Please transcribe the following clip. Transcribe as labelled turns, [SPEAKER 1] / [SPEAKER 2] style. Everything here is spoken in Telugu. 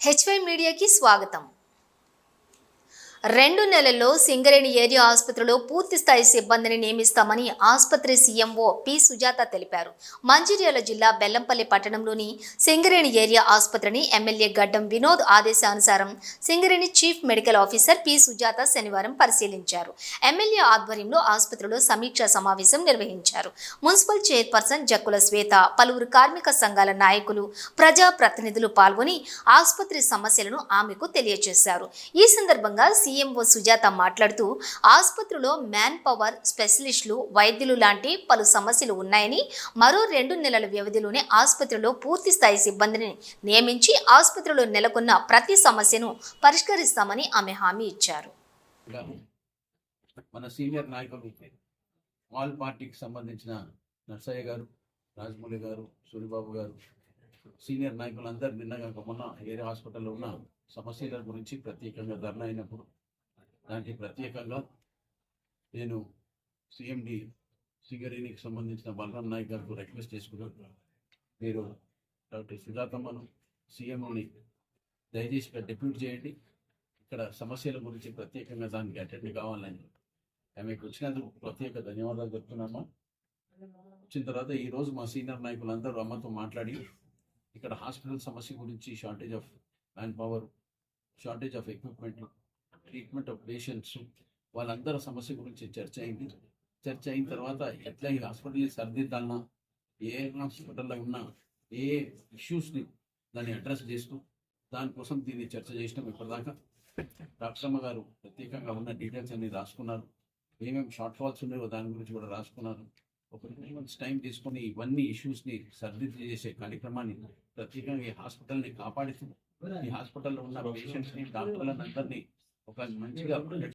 [SPEAKER 1] హెచ్వై మీడియాకి స్వాగతం రెండు నెలల్లో సింగరేణి ఏరియా ఆసుపత్రిలో పూర్తి స్థాయి సిబ్బందిని నియమిస్తామని ఆసుపత్రి సీఎంఓ పి సుజాత తెలిపారు. మంచిర్యాల జిల్లా బెల్లంపల్లి పట్టణంలోని సింగరేణి ఏరియా ఆసుపత్రిని ఎమ్మెల్యే గడ్డం వినోద్ ఆదేశానుసారం Singareni chief medical officer P Sujatha శనివారం పరిశీలించారు. ఎమ్మెల్యే ఆధ్వర్యంలో ఆసుపత్రిలో సమీక్షా సమావేశం నిర్వహించారు. మున్సిపల్ చైర్పర్సన్ జక్కుల శ్వేత పలువురు కార్మిక సంఘాల నాయకులు ప్రజా ప్రతినిధులు పాల్గొని ఆసుపత్రి సమస్యలను ఆమెకు తెలియజేశారు. ఈ సందర్భంగా సీఎంఓ సుజాత మాట్లాడుతూ ఆసుపత్రిలో మ్యాన్ పవర్ స్పెషలిస్టులు వైద్యులు లాంటి పలు సమస్యలు ఉన్నాయని మరో రెండు నెలల వ్యవధిలోనే ఆసుపత్రిలో పూర్తి స్థాయి సిబ్బందిని నియమించి ఆసుపత్రిలో నెలకొన్న ప్రతి సమస్యను పరిష్కరిస్తామని ఆమె హామీ ఇచ్చారు.
[SPEAKER 2] మన సీనియర్ నాయకులు ఆల్ పార్టీకి సంబంధించిన నర్సయ్య గారు రాజమౌళి గారు సూరిబాబు గారు సీనియర్ నాయకులందరూ నిన్నగా మొన్న ఏరియా హాస్పిటల్లో ఉన్న సమస్యల గురించి ప్రత్యేకంగా ధర్నా అయినప్పుడు దానికి ప్రత్యేకంగా నేను సిఎండి సింగరేణికి సంబంధించిన బలరాం నాయక్ గారికి రిక్వెస్ట్ చేసుకున్నాను. మీరు డాక్టర్ సుజాతమ్మను సీఎంని దయచేసి ఇక్కడ డెప్యూట్ చేయండి. ఇక్కడ సమస్యల గురించి ప్రత్యేకంగా దానికి అటెండ్ కావాలని ఆమెకు వచ్చినందుకు ప్రత్యేక ధన్యవాదాలు చెప్తున్నాము వచ్చిన తర్వాత ఈ రోజు మా సీనియర్ నాయకులందరూ అమ్మతో మాట్లాడి ఇక్కడ హాస్పిటల్ సమస్య గురించి shortage of manpower shortage of equipment treatment of patients వాళ్ళందరి సమస్య గురించి చర్చ అయింది. చర్చ అయిన తర్వాత ఎట్లా ఈ హాస్పిటల్ని సరిదిద్దాలన్నా ఏ హాస్పిటల్లో ఉన్న ఏ ఇష్యూస్ని దాన్ని అడ్రస్ చేస్తూ దానికోసం దీన్ని చర్చ చేసినాం ఇప్పటిదాకా. డాక్టర్ అమ్మ గారు ప్రత్యేకంగా ఉన్న డీటెయిల్స్ అన్ని రాసుకున్నారు. ఏమేమి షార్ట్ ఫాల్స్ ఉన్నాయో దాని గురించి కూడా రాసుకున్నారు. ఒక త్రీ మంత్స్ టైం తీసుకొని ఇవన్నీ ఇష్యూస్ని సర్దిద్దు చేసే కార్యక్రమాన్ని ప్రత్యేకంగా ఈ హాస్పిటల్ని కాపాడుతూ ఈ హాస్పిటల్లో ఉన్న పేషెంట్స్ని డాక్టర్లను అందరినీ ఒక మంచిగా